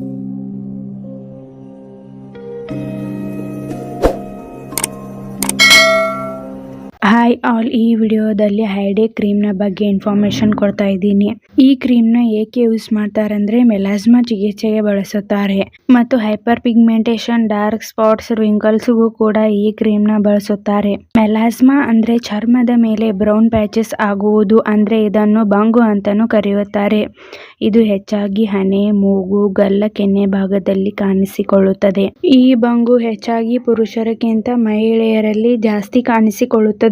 thank you hi all ಈ ವಿಡಿಯೋದಲ್ಲಿ ಹೈಡೆ ಕ್ರೀಮ್ನ ಬಗ್ಗೆ ಇನ್ಫಾರ್ಮೇಶನ್ ಕೊಡ್ತಾ ಇದ್ದೀನಿ. ಈ ಕ್ರೀಮ್ನ ಏಕೆ ಯೂಸ್ ಮಾಡ್ತಾರೆ ಅಂದ್ರೆ ಮೆಲಾಸ್ಮಾ ಚಿಕಿತ್ಸೆಗೆ ಬಳಸುತ್ತಾರೆ. ಮತ್ತು ಹೈಪರ್ ಪಿಗ್ಮೆಂಟೇಷನ್ ಡಾರ್ಕ್ ಸ್ಪಾಟ್ಸ್ ರಿಂಕಲ್ಸ್ಗೂ ಕೂಡ ಈ ಕ್ರೀಮ್ನ ಬಳಸುತ್ತಾರೆ. ಮೆಲಾಸ್ಮಾ ಅಂದ್ರೆ ಚರ್ಮದ ಮೇಲೆ ಬ್ರೌನ್ ಪ್ಯಾಚಸ್ ಆಗುವುದು ಅಂದ್ರೆ ಇದನ್ನು ಬಂಗು ಅಂತಾನೂ ಕರೆಯುತ್ತಾರೆ. ಇದು ಹೆಚ್ಚಾಗಿ ಹಣೆ, ಮೂಗು, ಗಲ್ಲ, ಕೆನ್ನೆ ಭಾಗದಲ್ಲಿ ಕಾಣಿಸಿಕೊಳ್ಳುತ್ತದೆ. ಈ ಬಂಗು ಹೆಚ್ಚಾಗಿ ಪುರುಷರಕ್ಕಿಂತ ಮಹಿಳೆಯರಲ್ಲಿ ಜಾಸ್ತಿ ಕಾಣಿಸಿಕೊಳ್ಳುತ್ತದೆ.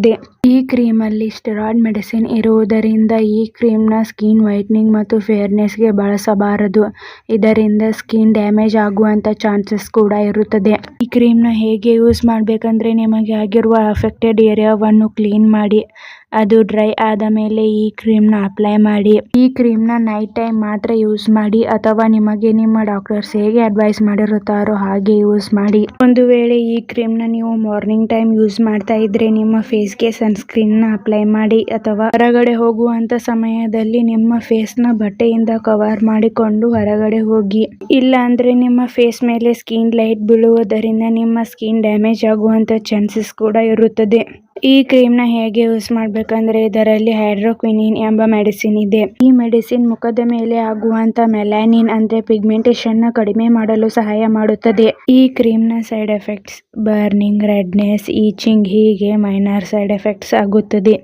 ಈ ಕ್ರೀಮ್ ಅಲ್ಲಿ ಸ್ಟೆರಾಯ್ಡ್ ಮೆಡಿಸಿನ್ ಇರುವುದರಿಂದ ಈ ಕ್ರೀಮ್ನ ಸ್ಕಿನ್ ವೈಟ್ನಿಂಗ್ ಮತ್ತು ಫೇರ್ನೆಸ್ಗೆ ಬಳಸಬಾರದು. ಇದರಿಂದ ಸ್ಕಿನ್ ಡ್ಯಾಮೇಜ್ ಆಗುವಂತ ಚಾನ್ಸಸ್ ಕೂಡ ಇರುತ್ತದೆ. ಈ ಕ್ರೀಮ್ನ ಹೇಗೆ ಯೂಸ್ ಮಾಡಬೇಕಂದ್ರೆ, ನಿಮಗೆ ಆಗಿರುವ ಅಫೆಕ್ಟೆಡ್ ಏರಿಯಾವನ್ನು ಕ್ಲೀನ್ ಮಾಡಿ ಅದು ಡ್ರೈ ಆದ ಮೇಲೆ ಈ ಕ್ರೀಮ್ನ ಅಪ್ಲೈ ಮಾಡಿ. ಈ ಕ್ರೀಮ್ನ ನೈಟ್ ಟೈಮ್ ಮಾತ್ರ ಯೂಸ್ ಮಾಡಿ ಅಥವಾ ನಿಮಗೆ ನಿಮ್ಮ ಡಾಕ್ಟರ್ಸ್ ಹೇಗೆ ಅಡ್ವೈಸ್ ಮಾಡಿರುತ್ತಾರೋ ಹಾಗೆ ಯೂಸ್ ಮಾಡಿ. ಒಂದು ವೇಳೆ ಈ ಕ್ರೀಮ್ನ ನೀವು ಮಾರ್ನಿಂಗ್ ಟೈಮ್ ಯೂಸ್ ಮಾಡ್ತಾ ಇದ್ರೆ ನಿಮ್ಮ ಫೇಸ್ಗೆ ಸನ್ಸ್ಕ್ರೀನ್ನ ಅಪ್ಲೈ ಮಾಡಿ ಅಥವಾ ಹೊರಗಡೆ ಹೋಗುವಂತ ಸಮಯದಲ್ಲಿ ನಿಮ್ಮ ಫೇಸ್ನ ಬಟ್ಟೆಯಿಂದ ಕವರ್ ಮಾಡಿಕೊಂಡು ಹೊರಗಡೆ ಹೋಗಿ. ಇಲ್ಲ ಅಂದ್ರೆ ನಿಮ್ಮ ಫೇಸ್ ಮೇಲೆ ಸ್ಕಿನ್ ಲೈಟ್ ಬೀಳುವುದರಿಂದ ನಿಮ್ಮ ಸ್ಕಿನ್ ಡ್ಯಾಮೇಜ್ ಆಗುವಂತ ಚಾನ್ಸಸ್ ಕೂಡ ಇರುತ್ತದೆ. ಈ ಕ್ರೀಮ್ನ ಹೇಗೆ ಯೂಸ್ ಮಾಡ್ಬೇಕಂದ್ರೆ ಇದರಲ್ಲಿ ಹೈಡ್ರೋಕ್ವಿನಿನ್ ಎಂಬ ಮೆಡಿಸಿನ್ ಇದೆ. ಈ ಮೆಡಿಸಿನ್ ಮುಖದ ಮೇಲೆ ಆಗುವಂತ ಮೆಲಾನಿನ್ ಅಂದ್ರೆ ಪಿಗ್ಮೆಂಟೇಷನ್ನ ಕಡಿಮೆ ಮಾಡಲು ಸಹಾಯ ಮಾಡುತ್ತದೆ. ಈ ಕ್ರೀಮ್ನ side effects burning redness itching ಹೀಗೆ ಮೈನರ್ ಸೈಡ್ ಎಫೆಕ್ಟ್ಸ್ ಆಗುತ್ತದೆ.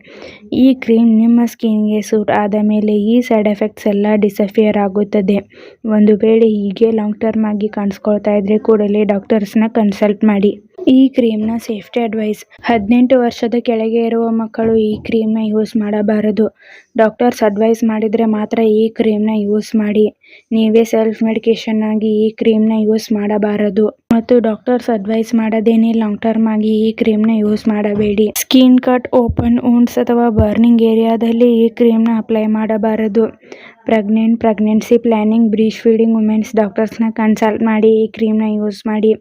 ಈ ಕ್ರೀಮ್ ನಿಮ್ಮ ಸ್ಕಿನ್ಗೆ ಸೂಟ್ ಆದ ಮೇಲೆ ಈ ಸೈಡ್ ಎಫೆಕ್ಟ್ಸ್ ಎಲ್ಲ ಡಿಸಫಿಯರ್ ಆಗುತ್ತದೆ. ಒಂದು ವೇಳೆ ಹೀಗೆ ಲಾಂಗ್ ಟರ್ಮ್ ಆಗಿ ಕಾಣಿಸ್ಕೊಳ್ತಾ ಇದ್ರೆ ಕೂಡಲೇ ಡಾಕ್ಟರ್ಸ್ನ ಕನ್ಸಲ್ಟ್ ಮಾಡಿ. ಈ ಕ್ರೀಮ್ನ ಸೇಫ್ಟಿ ಅಡ್ವೈಸ್. ಹದಿನೆಂಟು ವರ್ಷದ ಕೆಳಗೆ ಇರುವ ಮಕ್ಕಳು ಈ ಕ್ರೀಮ್ನ ಯೂಸ್ ಮಾಡಬಾರದು. ಡಾಕ್ಟರ್ಸ್ ಅಡ್ವೈಸ್ ಮಾಡಿದ್ರೆ ಮಾತ್ರ ಈ ಕ್ರೀಮ್ನ ಯೂಸ್ ಮಾಡಿ. ನೀವೇ ಸೆಲ್ಫ್ ಮೆಡಿಕೇಶನ್ ಆಗಿ ಈ ಕ್ರೀಮ್ನ ಯೂಸ್ ಮಾಡಬಾರದು. ಮತ್ತು ಡಾಕ್ಟರ್ಸ್ ಅಡ್ವೈಸ್ ಮಾಡದೇನೆ ಲಾಂಗ್ ಟರ್ಮ್ ಆಗಿ ಈ ಕ್ರೀಮ್ನ ಯೂಸ್ ಮಾಡಬೇಡಿ. ಸ್ಕಿನ್ ಕಟ್, ಓಪನ್ ವುಂಡ್ಸ್ ಅಥವಾ ಬರ್ನಿಂಗ್ ಏರಿಯಾದಲ್ಲಿ ಈ ಕ್ರೀಮ್ನ ಅಪ್ಲೈ ಮಾಡಬಾರದು. Pregnant, pregnancy planning, breastfeeding womens ಡಾಕ್ಟರ್ಸ್ನ consult ಮಾಡಿ ಈ ಕ್ರೀಮ್ನ ಯೂಸ್ ಮಾಡಿ.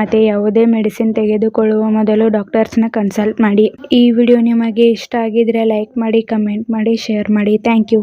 ಮತ್ತು ಯಾವುದೇ ಮೆಡಿಸಿನ್ ತೆಗೆದುಕೊಳ್ಳುವ ಮೊದಲು ಡಾಕ್ಟರ್ಸ್ನ ಕನ್ಸಲ್ಟ್ ಮಾಡಿ. ಈ ವಿಡಿಯೋ ನಿಮಗೆ ಇಷ್ಟ ಆಗಿದ್ರೆ ಲೈಕ್ ಮಾಡಿ, ಕಮೆಂಟ್ ಮಾಡಿ, ಶೇರ್ ಮಾಡಿ. Thank you.